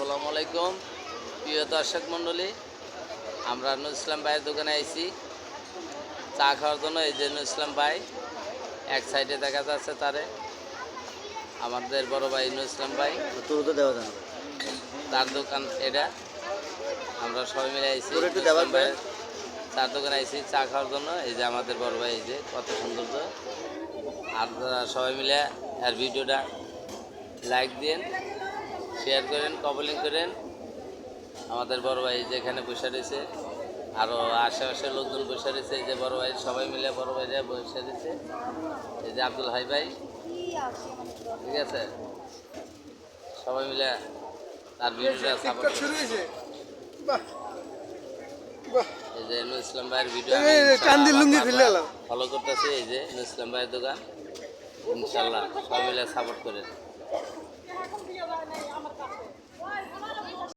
আসসালামু আলাইকুম। প্রিয় দর্শক মণ্ডলী আমরা নুর ইসলাম ভাইয়ের দোকানে আইছি। চা খাওয়ার জন্য এই যে নুর ইসলাম ভাই এক সাইডে দেখা যাচ্ছে তারে। আমাদের বড় ভাই নুর ইসলাম ভাই। তোর দোকান এটা। আমরা সবাই মিলে আইছি তোর চার দোকানে আইছি চা খাওয়ার জন্য। এই যে আমাদের বড় ভাই এই যে কত সুন্দর তো আপনারা সবাই মিলে আর ভিডিওটা লাইক দিন শেয়ার করেন কবলিং করেন। আমাদের বড় ভাই যেখানে বসে রয়েছে আরও আশেপাশে লোকজন বসে রয়েছে যে বড় ভাই সবাই মিলে বড় ভাইরা বসে রয়েছে। এই যে আব্দুল হাই ভাই ঠিক আছে? সবাই মিলে তার ভিডিওটা সাপোর্ট এই যে নুর ইসলাম ভাইয়ের ভিডিও ফেলে করতেছি এই যে নুর ইসলাম ভাইয়ের দোকান। ইনশাল্লাহ সবাই মিলে সাপোর্ট করেন।